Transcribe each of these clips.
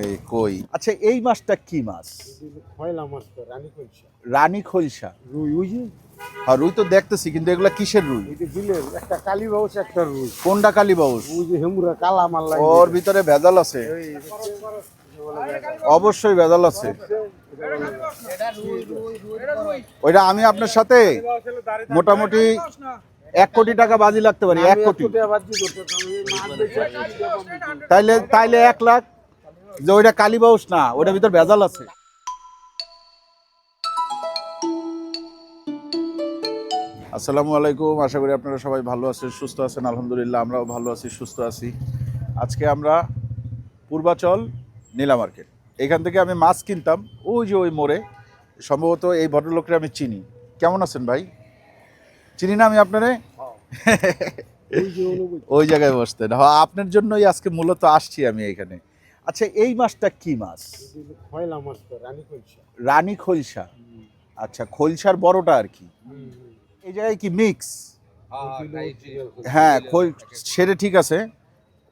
এই কই আচ্ছা এই মাছটা কি মাছ খয়লা মাছ তো রানী কলসা রানী খলসা রুই ওই যে আর রুই তো দেখতেছি কিন্তু এগুলা কিসের রুই বিলের একটা কালী বাউস একটা রুই কোনটা কালী বাউস ওই যে হেমুরা কালা মাল্লা ওর ভিতরে ভেজাল আছে অবশ্যই ভেজাল আছে ওইটা আমি আপনার সাথে মোটামুটি এক কোটি টাকা বাজি লাগতে পারি এক কোটি। তাইলে তাইলে এক লাখ যে ওইটা কালীবাউস না ওইটার ভিতর ভেজাল আছে। আসসালামু আলাইকুম আশা করি আপনারা সবাই ভালো আছেন সুস্থ আছেন আলহামদুলিল্লাহ আমরাও ভালো আছি সুস্থ আছি। আজকে আমরা পূর্বাচল নীলা মার্কেট। এখান থেকে আমি মাছ কিনতাম ওই যে ওই মোড়ে সম্ভবত এই ভদ্রলোকটা আমি চিনি। কেমন আছেন ভাই? চিনি না আমি আপনারে? ওই জায়গায় বসতেন। হ্যাঁ আপনার জন্যই আজকে মূলত আসছি আমি এখানে। আচ্ছা এই মাছটা কি মাছ? রানী খলসা। আচ্ছা খলসার বড়টা আর কি? এই জায়গায় কি মিক্স হ্যাঁ খোল সেটা ঠিক আছে।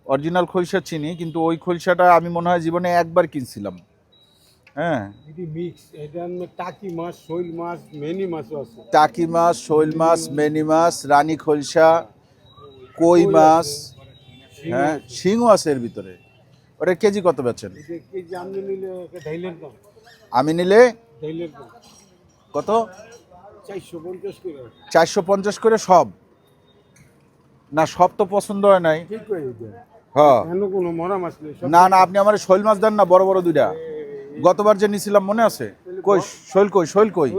অরিজিনাল খলসা চিনি কিন্তু ওই খলসাটা আমি মনে হয় জীবনে একবার কিনছিলাম। হ্যাঁ। টাকি মাছ শৈল মাছ মেনি মাছ রানী খলসা কই মাছ হ্যাঁ শিংও আছে এর ভিতরে। ওটা কেজি কত বেচেন? আমি নিলে কত? চারশো পঞ্চাশ করে। সব? না সব তো পছন্দ হয় নাই। হ্যাঁ। না না আপনি আমার শৈল মাছ দেন না বড় বড় দুইটা। গতবার যে নিছিলাম মনে আছে? কই শৈল কই শৈল কই?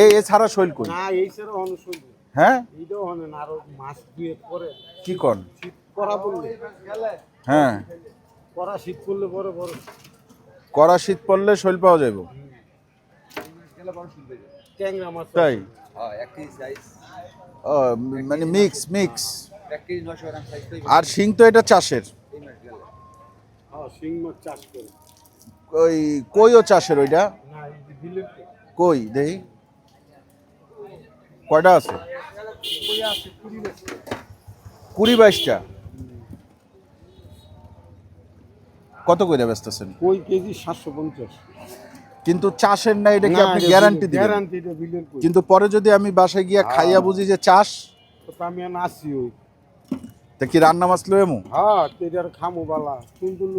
এই। এছাড়া শৈল। কই? না এই ছাড়া অন্য শৈল। হ্যাঁ? এইটাও হনে না আরও মাছ দুয়ে পরে। কি কন? শীত করা পড়লে হ্যাঁ। করা শীত পড়লে বড় বড় কড়া শীত পড়লে শৈল পাওয়া যাইব। ট্যাংরা মাছ। তাই? হ্যাঁ, এক কেজি সাইজ মানে মিক্স মিক্স এক কেজি নশো গ্রাম সাইজ তো আর শিং তো এটা চাষের। হ্যাঁ শিং মাছ চাষ করে। ওই কইও চাষের ওইটা? তো। কই। দেই? কয়টা আছে? কুড়ি বাইশটা কত করে বেচতেছেন? কই কেজি সাতশো পঞ্চাশ। কিন্তু চাষের না এটা কি আপনি গ্যারান্টি দিবেন? গ্যারান্টি এটা বিলের কই। কিন্তু পরে যদি আমি বাসায় গিয়া খাইয়া বুঝি যে চাষ তো আমি আর আসি ওই। তা কি রান্না মাছ লয়েমু হ্যাঁ তেজার খামো বালা দিলে। তন্দুর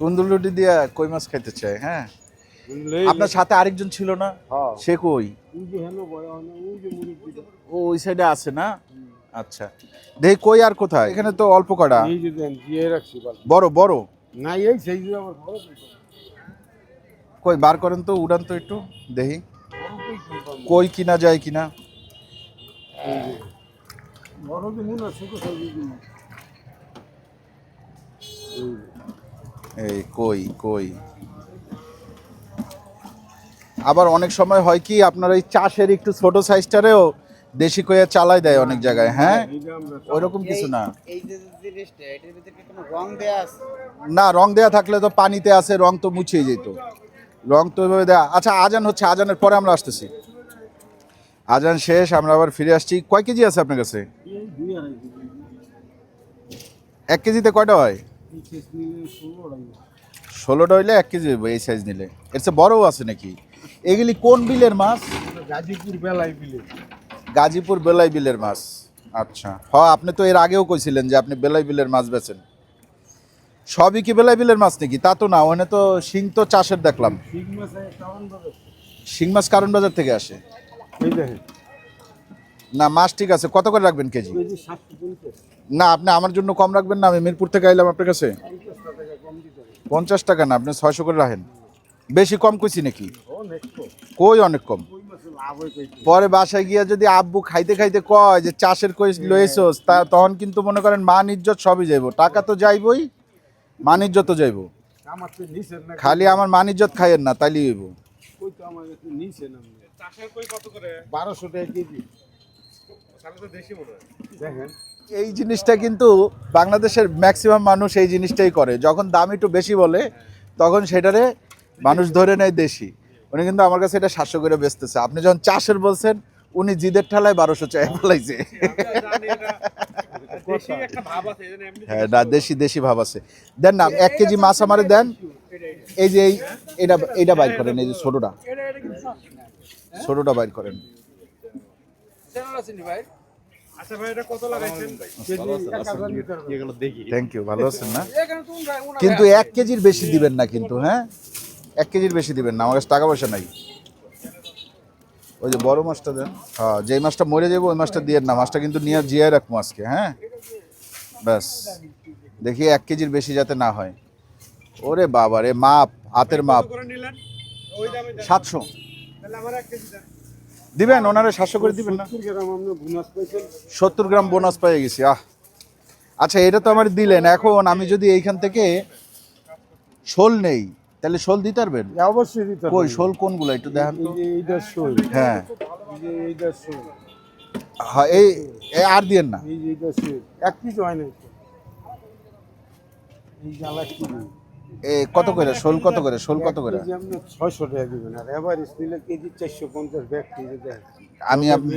রুটি দিয়া কই মাছ খাইতে চাই হ্যাঁ? আপনার সাথে আরেকজন ছিল না? হ্যাঁ। সে কই। ও ওই সাইডে আছে না? আচ্ছা। দেখি কই আর কোথায়? এখানে তো অল্প কটা বড় বড়? না এই সেই কই বার করেন তো উড়ান তো একটু দেখি। কই কিনা যায় কিনা? বড় এই কই কই? আবার অনেক সময় হয় কি আপনার এই চাষের একটু ছোট সাইজটারেও দেশি কইয়া চালাই দেয় অনেক জায়গায় হ্যাঁ? ওইরকম কিছু না। এই যে জিনিসটা এটার ভিতরে কি কোনো রং দেয়া না রং দেয়া থাকলে তো পানিতে আছে রং তো মুছিয়ে যেত। রং তো এভাবে দেয়া আচ্ছা আজান হচ্ছে আজানের পরে আমরা আসতেছি। আজান শেষ আমরা আবার ফিরে আসছি। কয় কেজি আছে আপনার কাছে। এক কেজিতে কয়টা হয়? ষোলোটা হইলে এক কেজি এই সাইজ নিলে। এর চেয়ে বড়ও আছে নাকি? এগুলি কোন বিলের মাছ? গাজীপুর বেলায় বিলে। গাজীপুর বেলাই বিলের মাছ। আচ্ছা। হ আপনি তো এর আগেও কইছিলেন যে আপনি বেলাই বিলের মাছ বেচেন। সবই কি বেলাই বিলের মাছ নাকি? তা তো না ওখানে তো শিং তো চাষের দেখলাম। শিং মাছ কারণ বাজার থেকে আসে। না মাছ ঠিক আছে। কত করে রাখবেন কেজি? না আপনি আমার জন্য কম রাখবেন না আমি মিরপুর থেকে আইলাম আপনার কাছে। পঞ্চাশ টাকা না আপনি ছয়শো করে রাখেন। বেশি কম কইছি নাকি? কই অনেক কম? হয় পরে বাসায় গিয়া যদি আব্বু খাইতে খাইতে কয় যে চাষের কই লয়েছস তা তখন কিন্তু মনে করেন মান ইজ্জত সবই যাইব। টাকা তো যাইবই মান ইজ্জত যাইব। তো না। খালি আমার মান ইজ্জত খাইয়েন না তাইলে হইব। কই তো আমার কাছে নিচে না চাষের কই কত করে? বারোশো টাকা কেজি। দেখেন এই জিনিসটা কিন্তু বাংলাদেশের ম্যাক্সিমাম মানুষ এই জিনিসটাই করে। যখন দাম একটু বেশি বলে তখন সেটারে মানুষ ধরে নেয় দেশি। উনি কিন্তু আমার কাছে এটা সাতশো করে বেচতেছে। আপনি যখন চাষের বলছেন উনি জিদের ঠালায় বারোশো চায় ফেলাইছে। হ্যাঁ না দেশি দেশি ভাব আছে। দেন না এক কেজি মাছ আমারে দেন। এই যে এই এটা এইটা বাইর করেন এই যে ছোটটা। ছোটটা বাইর করেন। থ্যাংক ইউ ভালো আছেন না? কিন্তু এক কেজির বেশি দিবেন না কিন্তু হ্যাঁ? এক কেজির বেশি দিবেন না আমার কাছে টাকা পয়সা নাই। ওই যে বড় মাছটা দেন। হ্যাঁ যেই মাছটা মরে যাব ওই মাছটা দিয়ে না মাছটা কিন্তু নিয়ে জিয়ায় রাখব আজকে হ্যাঁ? ব্যাস দেখি এক কেজির বেশি যাতে না হয়। ওরে বাবা রে মাপ হাতের মাপ। সাতশো। দিবেন? ওনারা সাতশো করে দিবেন না? সত্তর গ্রাম বোনাস পেয়ে গেছি আহ। আচ্ছা এটা তো আমার দিলেন। এখন আমি যদি এইখান থেকে শোল নেই তাহলে শোল দিতে পারবেন? অবশ্যই দিতে কই শোল কোনগুলো? একটু দেখান এইটা শোল হ্যাঁ এই এইটা শোল। হ্যাঁ। এই আর দিয়েন না। এইটা শোল। এক পিস হয় না এই জ্বালা কি এ কত করে? শোল কত করে? শোল কত করে? আপনি ছয়শো টাকা দিবেন। আর এভারেজ নিলে কেজি চারশো পঞ্চাশ ব্যাগ কেজি আমি আপনি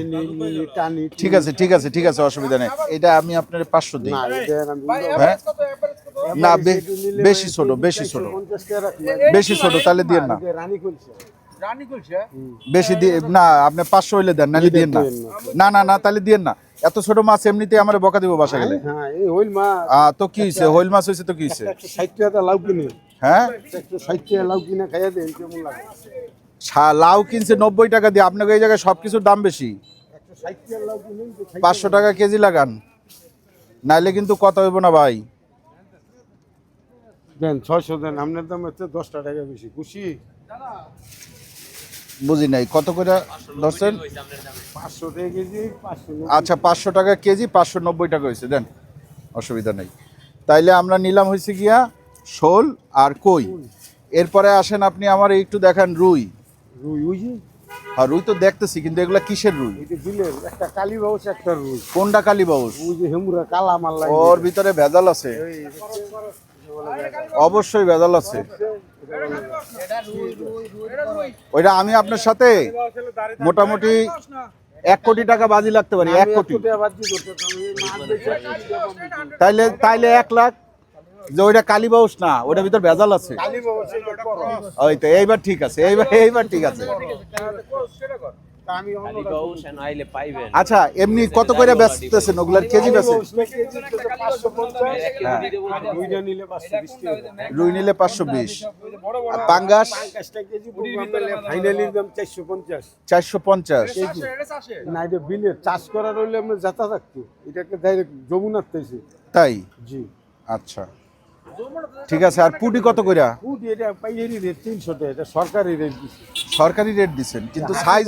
টানি ঠিক আছে ঠিক আছে ঠিক আছে অসুবিধা নেই। এটা আমি আপনার পাঁচশো দিই। হ্যাঁ? না বেশি ছোট বেশি ছোট। বেশি ছোট তাহলে দিয়েন না। বেশি দিয়ে না আপনি পাঁচশো হইলে দেন নাহলে দিয়েন না। না না না তাহলে দিয়েন না। এত ছোট মাছ এমনিতে আমার বকা দিব বাসা গেলে। হ্যাঁ এই হইল মা তো কি হয়েছে হইল মাছ হয়েছে তো কি হয়েছে টাকা লাউ কিনে। হ্যাঁ? টাকা লাউ কিনে খাইয়া দেন কেমন লাগে? লাউ কিনছে নব্বই টাকা দিয়ে আপনাকে এই জায়গায় সব কিছুর দাম বেশি। টাকা লাউ পাঁচশো টাকা কেজি লাগান। নাইলে কিন্তু কথা হইব না ভাই। দেন ছয়শো দেন আপনার দাম হচ্ছে দশটা টাকা বেশি। খুশি? বুঝি নাই। কত করে ধরছেন? আচ্ছা পাঁচশো টাকা কেজি পাঁচশো নব্বই টাকা হয়েছে দেন। অসুবিধা নেই। তাইলে আমরা নিলাম হয়েছে গিয়া শোল আর কই। এরপরে আসেন আপনি আমার একটু দেখান রুই। রুই ওই যে? আর রুই তো দেখতেছি কিন্তু এগুলা কিসের রুই? বিলের একটা কালী বাউস একটা রুই। কোনটা কালী বাউস? ওই যে হেমুরা কালা মাল্লা ওর ভিতরে ভেজাল আছে। অবশ্যই ভেজাল আছে। ওইটা আমি আপনার সাথে মোটামুটি এক কোটি টাকা বাজি লাগতে পারি এক কোটি। তাইলে তাইলে এক লাখ। যে ওইটা কালীবাউস না ওইটার ভিতর ভেজাল আছে। ওই তো এইবার ঠিক আছে এইবার এইবার ঠিক আছে। আচ্ছা এমনি কত করে বেচতেছেন ওগুলার কেজি বেচে হ্যাঁ। দুইটা নিলে পাঁচশো বিশ টাকা। রুই নিলে পাঁচশো বিশ। আর পাঙ্গাস? পাঁচটা কেজি ফাইনালি দাম চারশো পঞ্চাশ। চারশো পঞ্চাশ না এটা বিলের। চাষ করার হইলে আমরা যাতা থাকতো এটাকে ডাইরেক্ট যমুনার তাই? জি। আচ্ছা। ঠিক আছে আর পুটি কত কইরা? এটা পাইকারি রেট তিনশো টাকা এটা সরকারি রেট দিচ্ছে সরকারি রেট দিছেন কিন্তু সাইজ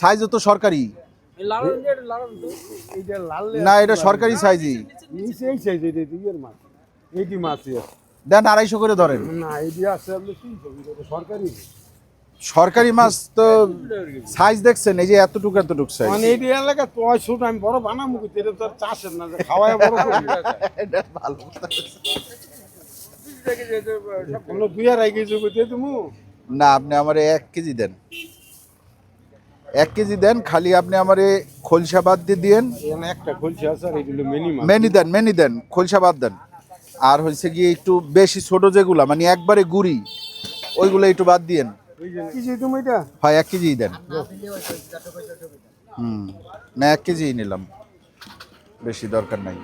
সাইজও তো সরকারি। না এটা সরকারি সাইজই নিচে এই সাইজ এটা ইয়ের মাছ। এইটি মাছই আছে দেন আড়াইশো করে ধরেন। না আছে আপনি সরকারি সরকারি মাছ তো সাইজ দেখছেন এই যে এতটুকু এতটুকু সাইজ মানে এলাকা ছোট আমি বড় বানাবো কিন্তু এটা তো চাষের না খাওয়ায় বড় ভালো। কেজি না, আপনি আমারে এক কেজি দেন। এক কেজি দেন, খালি আপনি আমারে খোলসা বাদ দিয়ে দিয়েন। মেনি দেন মেনি দেন, খোলসা বাদ দেন। আর হয়েছে গিয়ে একটু বেশি ছোট যেগুলা মানে একবারে গুড়ি, ওইগুলো একটু বাদ দিয়েন। কি যে তুমি এটা হয়, এক কেজিই দেন। হুম, না, এক কেজিই নিলাম। বেশি দরকার নাই।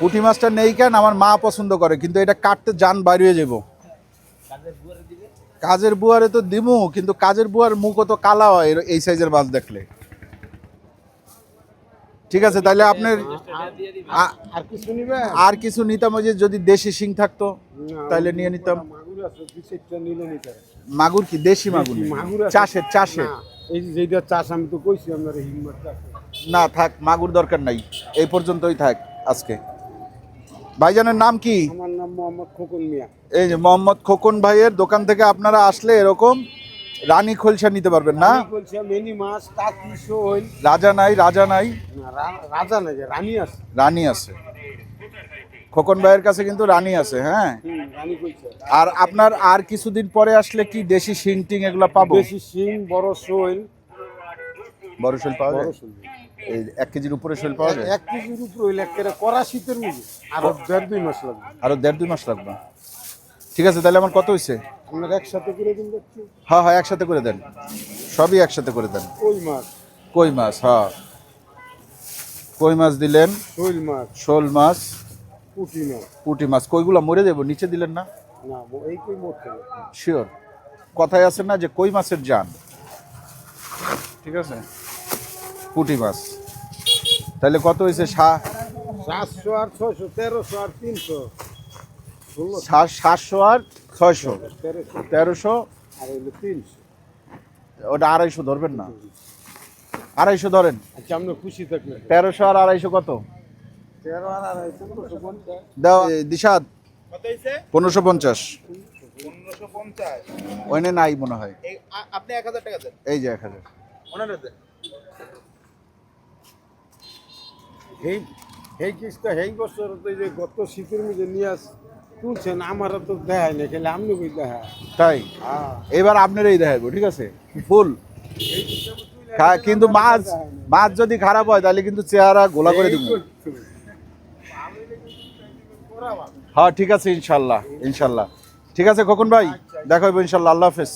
পুঁটি মাছটা নেই কেন? আমার মা পছন্দ করে কিন্তু এটা কাটতে যান বাইরে হয়ে যাব কাজের বুয়ারে তো দিমু কিন্তু কাজের বুয়ার মুখও তো কালা হয় এই সাইজের মাছ দেখলে। ঠিক আছে তাহলে আপনার আর কিছু আর কিছু নিতাম ওই যে যদি দেশি শিং থাকতো তাহলে নিয়ে নিতাম। মাগুর কি? দেশি মাগুর মাগুর চাষের চাষের। এই যে যেটা চাষ আমি তো কইছি আপনার না থাক মাগুর দরকার নাই। এই পর্যন্তই থাক আজকে। ভাইজানের নাম কি? আমার নাম মোহাম্মদ খোকন মিয়া। এই যে মোহাম্মদ খোকন ভাইয়ের দোকান থেকে আপনারা আসলে এরকম রানী খোলসা নিতে পারবেন না? মেনি মাছ রাজা নাই রাজা নাই? রাজা না যে রানী আছে। রানী আছে। খোকন ভাইয়ের কাছে কিন্তু রানী আছে হ্যাঁ? আর আপনার আর কিছুদিন পরে আসলে কি দেশি শিং টিং এগুলো পাবো? দেশি শিং বড় শোল। বড় শৈল পাওয়া যায়? এক কেজির উপরে শৈল পাওয়া যায়? এক কেজির উপরে হইলে একেবারে কড়া শীতের মধ্যে। আরও দেড় দুই মাস লাগবে। আরও দেড় দুই মাস লাগবে। ঠিক আছে তাহলে আমার কত হয়েছে আপনার একসাথে করে দিন হ্যাঁ হ্যাঁ একসাথে করে দেন। সবই একসাথে করে দেন। ওই মাছ? কই মাছ হ্যাঁ। কই মাছ দিলেন? শৈল মাছ। শোল মাছ। পুঁটি মাছ। পুঁটি মাছ। কইগুলো মরে দেবো নিচে দিলেন না? না এই কই মরতে শিওর কথায় আছে না যে কই মাছের জান? ঠিক আছে? পুঁটি মাছ তাহলে কত হয়েছে? সাতশো আর ছয়শো তেরোশো আর তিনশো। ষোলো। সাতশো আর ছয়শো। তেরোশো। আর তিনশো। ওটা আড়াইশো ধরবেন না। আড়াইশো ধরেন। আচ্ছা আমরা খুশি থাকলে। তেরোশো আর আড়াইশো কত? তেরো আর আড়াই দাও দিশাদ পনেরোশো পঞ্চাশ। পনেরোশো পঞ্চাশ। ওইনে নাই মনে হয়। আপনি এক হাজার টাকা দেন। এই যে এক হাজার। এই এই কিস্তা এই বছর যে গত শীতের মধ্যে নিয়ে আস তুলছেন আমারও তো দেখায় না খেলে আপনি কই দেখায় তাই? হ্যাঁ। এবার আপনারই দেখাবো ঠিক আছে? ফুল। কিন্তু মাছ মাছ যদি খারাপ হয় তাহলে কিন্তু চেহারা গোলা করে দিব। হ্যাঁ ঠিক আছে ইনশাল্লাহ ইনশাল্লাহ। ঠিক আছে খোকন ভাই দেখা হবে ইনশাল্লাহ আল্লাহ হাফেজ।